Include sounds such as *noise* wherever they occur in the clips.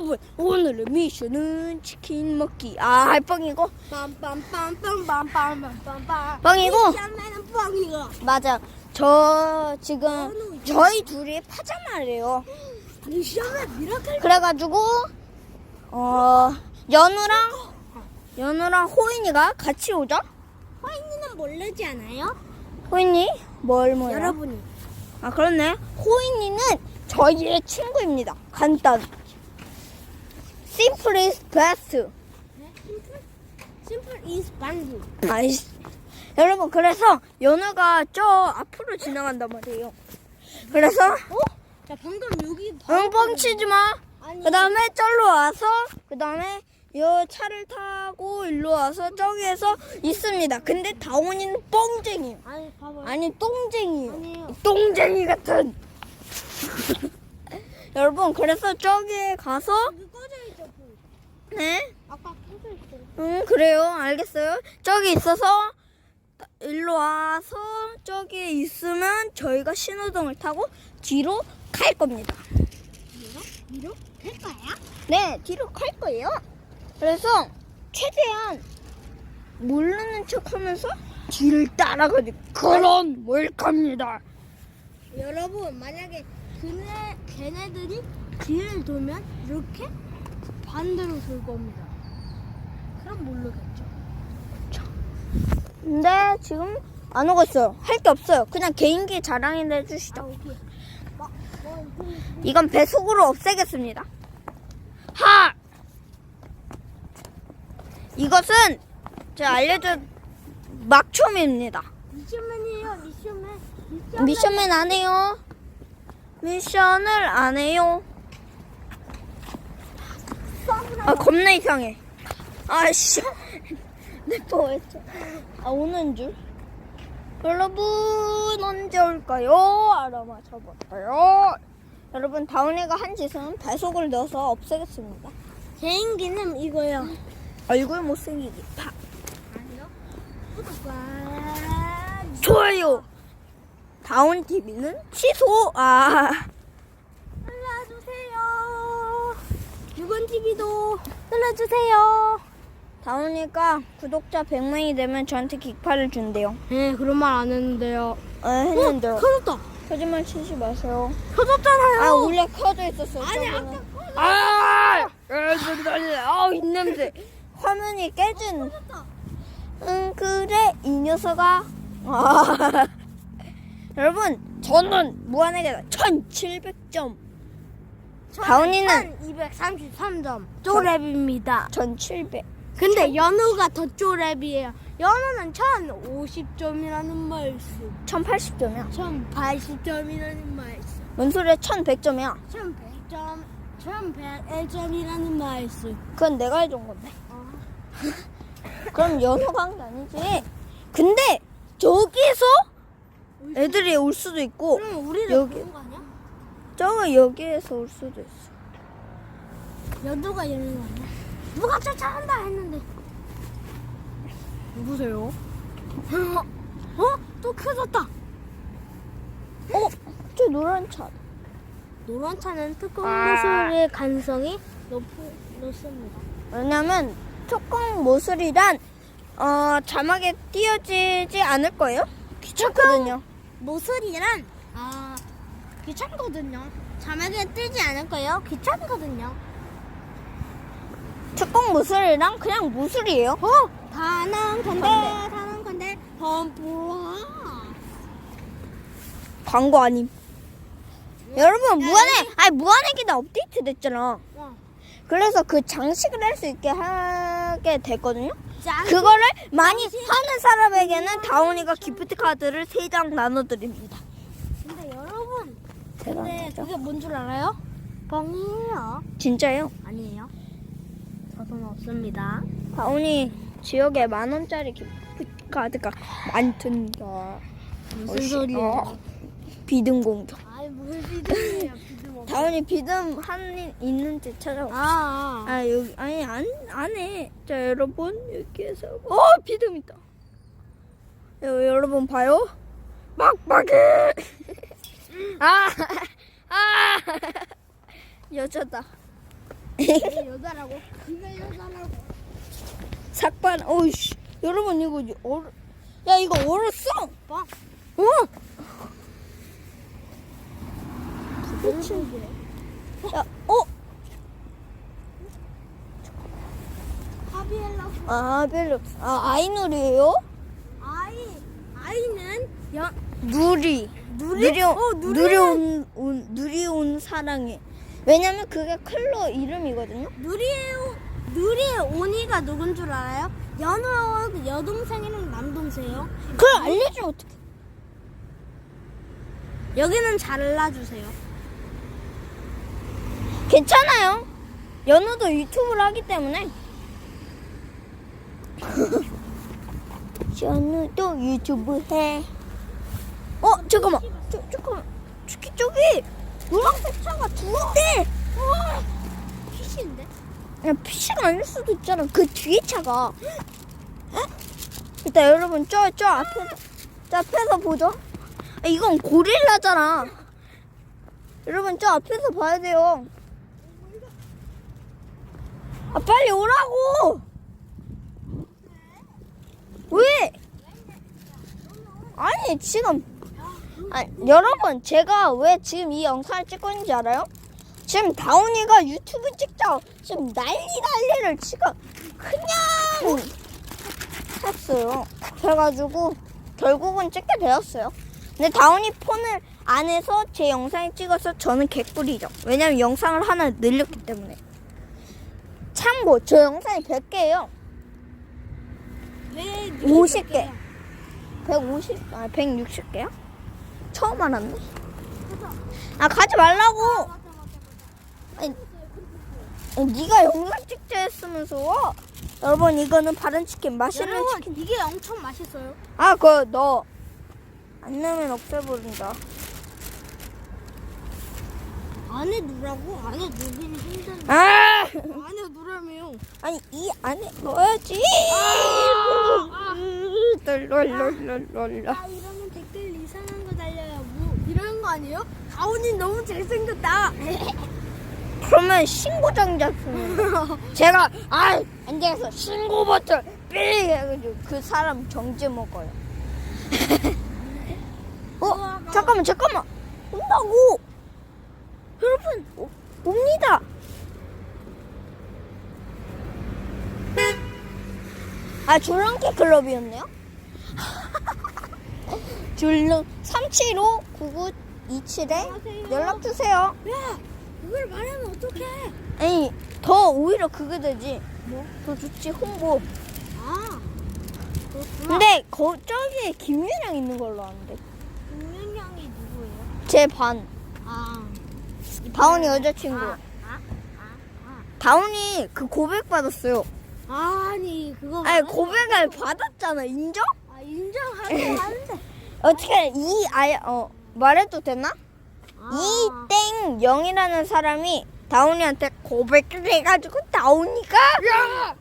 여러분 오늘의 미션은 치킨 먹기. 아 뻥이고 빰빰빰빰빰빰빰빰 뻥이고? 미션맨은 뻥이고? 맞아. 저 지금 저희 둘이 파자마래요. 미션맨 미라클 그래가지고 어 연우랑 연우랑 호인이가 같이 오자 화이트는 모르지 않아요? 호인이? 뭘 뭐야 여러분이. 아 그렇네. 호인이는 저희의 친구입니다. 간단 Simple is best 심플 이즈 방구 아이씨. 여러분 그래서 연우가 저 앞으로 지나간단 말이에요. 그래서 어? 자 방금 여기 응 뻥치지 마. 아니 그 다음에 절로 와서 그 다음에 요 차를 타고 일로 와서 저기에서 있습니다. 근데 다원이는 뻥쟁이. 아니 봐봐요 아니 똥쟁이요. 아니에요 똥쟁이 같은. *laughs* 여러분 그래서 저기에 가서 여기 꺼져. 네. 아까 있어 응 그래요 알겠어요 저기 있어서 일로 와서 저기에 있으면 저희가 신호등을 타고 뒤로 갈 겁니다 위로? 위로? 될 거야? 네 뒤로 갈 거예요 그래서 최대한 모르는 척 하면서 뒤를 따라가는 그런 몰카입니다 여러분 만약에 그네 걔네들이 뒤를 돌면 이렇게 반대로 돌 겁니다. 그럼 모르겠죠. 근데 지금 안 오고 있어요 할 게 없어요 그냥 개인기 자랑이나 해주시죠 아막 뭐, 그, 이건 배속으로 없애겠습니다. 하! 이것은 제가 알려준 막춤입니다. 미션맨이에요 미션맨 미션맨 미션맨 안 해요. 미션을 안 해요. 아, 겁나 이상해. 아씨. 내거 했죠. 아, 오는 줄. 여러분, 언제 올까요? 알아맞혀볼까요? 여러분, 다운이가 한 짓은 배속을 넣어서 없애겠습니다. 개인기는 이거요. 얼굴 못생기기. 파. 아니요. 구독과 좋아요. 다운 TV는 취소. 아. 눌러주세요. 유건 TV도 눌러주세요. 다운이가 구독자 100명이 되면 저한테 깃발을 준대요. 네 그런 말 안 했는데요. 아, 했는데요. 켜졌다. 거짓말 치지 마세요. 켜졌잖아요. 아, 원래 켜져 있었어요. 아니. 아까 아! 아, 이 냄새. 화면이 깨진. 응, 그래, 이 녀석아. 아. *laughs* 여러분, 저는 무한에게 1700점. 다운이는 233점 쪼랩입니다. 1700. 근데 연우가 더 쪼랩이에요. 연우는 1050점이라는 말씀. 1080점이야. 1080점이라는 말씀. 뭔 소리야? 1100점이야. 1100점. 1101점이라는 말씀. 그건 내가 해준 건데. 어. *laughs* 그럼 연호가 한 게 아니지. 근데 저기서 애들이 올 수도 있고 그럼 우리를 여기. 보는 거? 저거 여기에서 올 수도 있어. 연우가 열는 거 아니야? 누가 쫓아간다 했는데. 누구세요? *laughs* 어? 또 켜졌다. 어? 저 노란 차. 노란 차는 특공 아. 모술의 가능성이 높, 높습니다. 왜냐면 촉공 모술이란 어 자막에 띄어지지 않을 거예요. 귀찮거든요. 모술이란 아 귀찮거든요. 자막에 뜨지 않을 거예요. 귀찮거든요. 촉공 모술이랑 그냥 모술이에요. 어? 다는 건데, 건데. 다는 건데, 범부하. 광고 아님. 여러분 무한의 아니 무한의 기다 업데이트 됐잖아. 와. 그래서 그 장식을 할 수 있게 하게 됐거든요. 짱. 그거를 많이 하는 사람에게는 다운이가 기프트 카드를 3장 나눠드립니다. 근데 여러분, 근데? 그게 뭔 줄 알아요? 뻥이에요. 진짜요? 아니에요. 저 돈 없습니다. 다운이 지역에 만 원짜리 기프트 카드가 많던가. 무슨 소리예요? 어, 비등 공격. 아이 무슨 없. 다운이 비등 한 있는지 찾아봐. 아, 아. 아 여기 아니 안 안해. 자 여러분 여기에서 어 비듬 있다. 여, 여러분 봐요. 막막이. *laughs* 아 아. 여자다. *laughs* 여자라고? 이게 여자라고? 삭발 어이씨 여러분 이거 얼... 야 이거 얼었어 뻥. 어 그래. 야, 어? 하비엘라. 아 별로 아 아이누리예요 아이 아이는 여 누리 누리? 누리 어, 누리 온, 온 누리 온 사랑해 왜냐면 그게 클로 이름이거든요 누리의 누리의 온이가 누군 줄 알아요? 연호 여동생 이랑 남동생이요. 그걸 알려주면 어떡해 여기는 잘라주세요. 괜찮아요 연우도 유튜브를 하기 때문에 *laughs* 연우도 유튜브 해. 어 잠깐만. 저, 잠깐만. 저기 저기 노란색 차가 두 대. 피시인데? 그냥 PC가 아닐 수도 있잖아. 그 뒤에 차가. 일단 여러분 저 저 앞에서 저 앞에서 보죠. 아, 이건 고릴라잖아. 여러분 저 앞에서 봐야 돼요. 아 빨리 오라고. 왜? 아니 지금 아 여러분 제가 왜 지금 이 영상을 찍고 있는지 알아요? 지금 다운이가 유튜브 찍자 지금 난리 난리를 지금 그냥 했어요. 그래가지고 결국은 찍게 되었어요. 근데 다운이 폰을 안에서 제 영상을 찍어서 저는 개꿀이죠. 왜냐면 영상을 하나 늘렸기 때문에. 참고 저 영상이 100개예요. 왜 50개. 150, 아 160개야? 처음 알았네. 아 가지 말라고. 아니, 네가 영상 찍자 했으면서 여러분 이거는 바른 치킨 맛있는 여러분 치킨 이게 엄청 맛있어요. 아 그거 너안 넣으면 없애버린다 안에 누라고? 안에 누기는 힘든데. 아 안에 누라며요. 아니 이 안에 넣어야지 롤롤롤롤롤 아 이러면 댓글 이상한 거 달려요. 뭐 이런 거 아니에요? 가온이 너무 잘생겼다. 그러면 신고장 작품 *laughs* 제가 아안 돼서 신고 버튼 삐 해가지고 그 사람 정지 먹어요. *laughs* 어 잠깐만 잠깐만. 온다고! 여러분 오, 옵니다. 아 줄넘기 클럽이었네요? *laughs* 줄넘 375 9927에 안녕하세요. 연락 주세요 야 그걸 말하면 어떡해? 아니 더 오히려 그게 되지 뭐? 더 좋지 홍보 아 그렇구나. 근데 거 저기에 김유령 있는 걸로 아는데 김윤영이 누구예요? 제 반아 다운이 여자친구 아, 아, 아, 다운이 그 고백 받았어요 아. 아니 그거 아니 고백을 받았잖아 인정? 아 인정하긴 하는데 *laughs* 어떻게 이 아예 어 말해도 되나? 아. 이땡 영이라는 사람이 다운이한테 고백을 해가지고 다운이가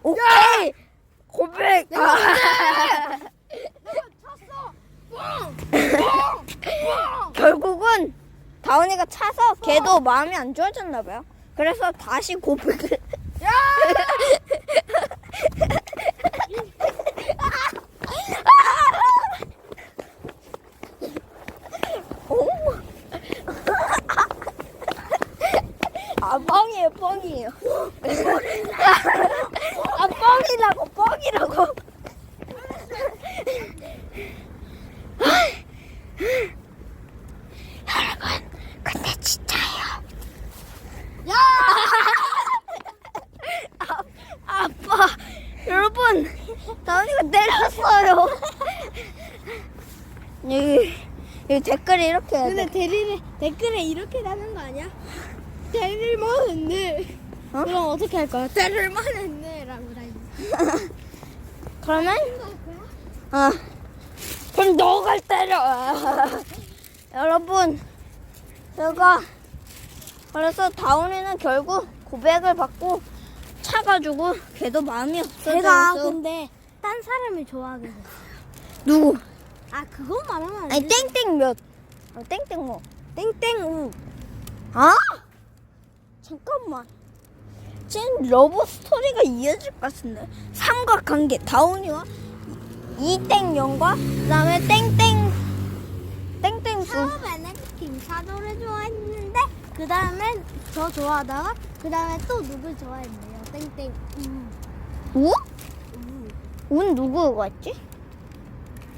오케이 고백 아. *laughs* 결국은 다운이가 차서 걔도 마음이 안 좋아졌나 봐요. 그래서 다시 고백을 어머. 아 뻥이에요 뻥이에요 아 뻥이라고 뻥이라고 여러분 근데 진짜예요 야! 아, 아빠 여러분 다운이가 때렸어요 여기, 여기 댓글이 이렇게 해야 근데 돼 대리를 댓글에 이렇게 다는 거 아니야? 대릴만 했네. 어? 그럼 어떻게 할 거야? 대릴만 했네라고 다니. 그러면 어 그럼 너가 때려 *laughs* 여러분 제가 그래서 다운이는 결국 고백을 받고 차가지고 걔도 마음이 제가 없어져서 근데 딴 사람을 좋아하게 됐어. 누구 아 그거 말하면 안 아니 돼. 땡땡 몇 어, 땡땡 뭐 땡땡우. 아? 잠깐만. 멋진 러브 스토리가 이어질 것 같은데 삼각관계 다운이와 이땡영과 그다음에 땡땡 땡땡수 처음에는 김사도를 좋아했는데 그 다음에 저 좋아하다가 그 다음에 또 누굴 좋아했네요. 땡땡. 음. 우? 음. 운 누구 같지?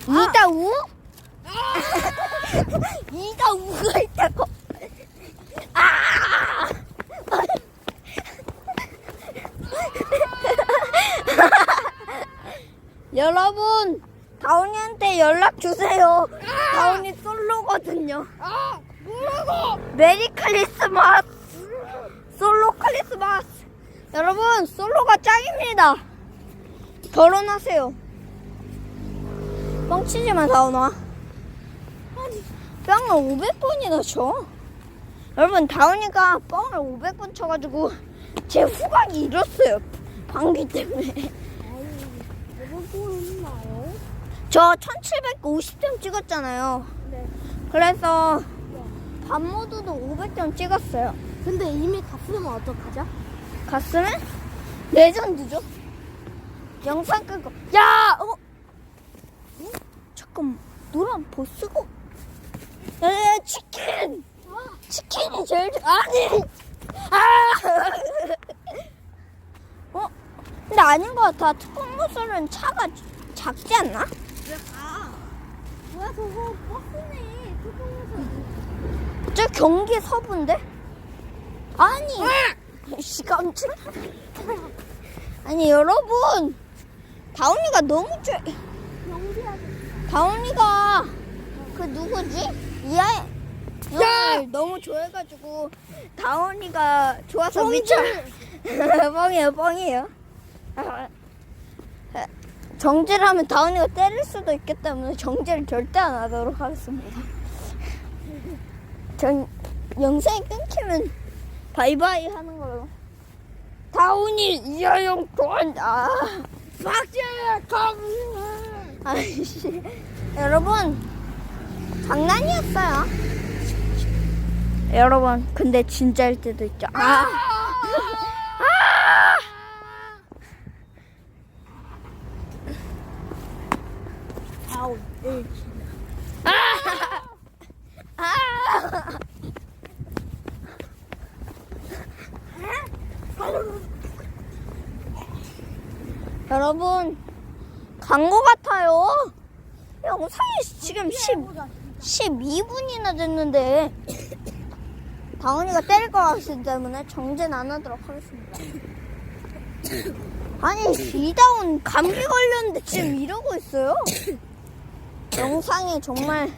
이다 우? *laughs* 이다 우가 있다고. 아! *laughs* 여러분, 다운이한테 연락 주세요. 다운이 솔로거든요. 아, 뭐라고? 메리 크리스마스! 솔로 크리스마스! 여러분, 솔로가 짱입니다. 결혼하세요. 뻥치지만 다운아. 뻥을 500번이나 쳐. 여러분, 다운이가 뻥을 500번 쳐가지고 제 후각이 잃었어요. 방귀 때문에. 저 1750점 찍었잖아요. 네. 그래서 밥모드도 500점 찍었어요. 근데 이미 갔으면 어떡하죠? 갔으면 레전드죠. 영상 끄고 야, 어, 어? 잠깐 노란 보스고. 야, 야, 치킨, 치킨이 제일 좋- 아니, 아, *laughs* 어, 근데 아닌 것 같아. 특공 모쏠은 차가 작지 않나? 왜 가? 뭐야 저거 버스네. 교통에서. 저 경기 서부인데? 아니, 씨 깜짝. *laughs* 아니 여러분, 다운이가 너무 좋. 연기하고. 다운이가 그 누구지? 이하이 영을 너무 좋아해가지고 다운이가 좋아서 미쳐. *laughs* 뻥이에요, 뻥이에요. 아, 정지를 하면 다운이가 때릴 수도 있기 때문에 정지를 절대 안 하도록 하겠습니다. 전 영상이 끊기면 바이바이 하는 걸로. 다운이 이하영 돈 아. 박재 강. 아이씨. 여러분 장난이었어요. 여러분 근데 진짜일 때도 있죠. 아. 아! 아우. 일. 아! 여러분 광고 같아요. 영상이 지금 10, 12분이나 됐는데 *coughs* 다운이가 때릴 것 같기 때문에 정진 안 하도록 하겠습니다. *coughs* 아니 이다운 감기 걸렸는데 지금 이러고 있어요. *coughs* 영상이 정말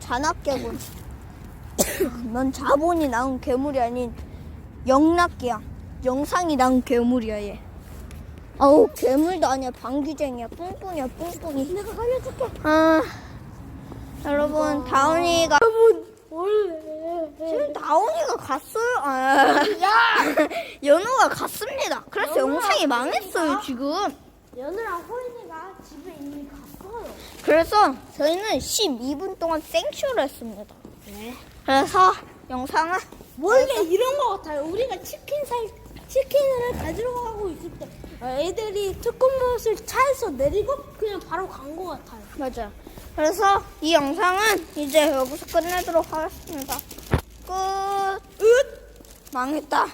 잔악계군. 넌 자본이 나온 괴물이 아닌 영락계야. 영상이 나온 괴물이야 얘. 어우 괴물도 아니야 방귀쟁이야 뿡뿡이야 뿡뿡이. 내가 살려줄게. 아 여러분 다운이가 여러분 원래. 지금 다운이가 갔어요. 아, *laughs* 연우가 갔습니다. 그래서 영상이 망했어요 호인이가? 지금. 연우랑 호인이가 집에 이미 갔어요. 그래서 저희는 12분 동안 생쇼를 했습니다. 네. 그래서 영상은 원래 이런 거 같아요. 우리가 치킨 살 치킨을 가지러 가고 있을 때 애들이 특공무엇을 차에서 내리고 그냥 바로 간거 같아요. 맞아. 그래서 이 영상은 이제 여기서 끝내도록 하겠습니다. 끝. 망했다.